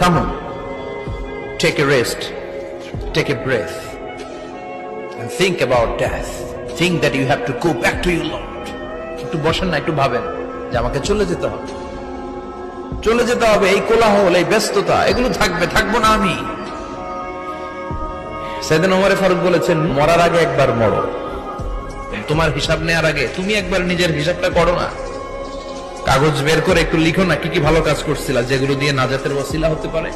থামুন take a rest take a breath and think about death. Think that you have to go back to your Lord. একটু বসেন না, একটু ভাবেন যে আমাকে চলে যেতে হবে। চলে যেতে হবে এই কোলাহল, এই ব্যস্ততা, এগুলো থাকবে, থাকব না আমি। সেদিন ওমরে ফারুক বলেছেন, মরার আগে একবার মরো। তোমার হিসাব নেওয়ার আগে, তুমি একবার নিজের হিসাবটা করো না। কাগজ বের করে একটু লিখো না, কি কি ভালো কাজ করছিলা, যেগুলো দিয়ে নাজাতের ওয়াসিলা হতে পারে?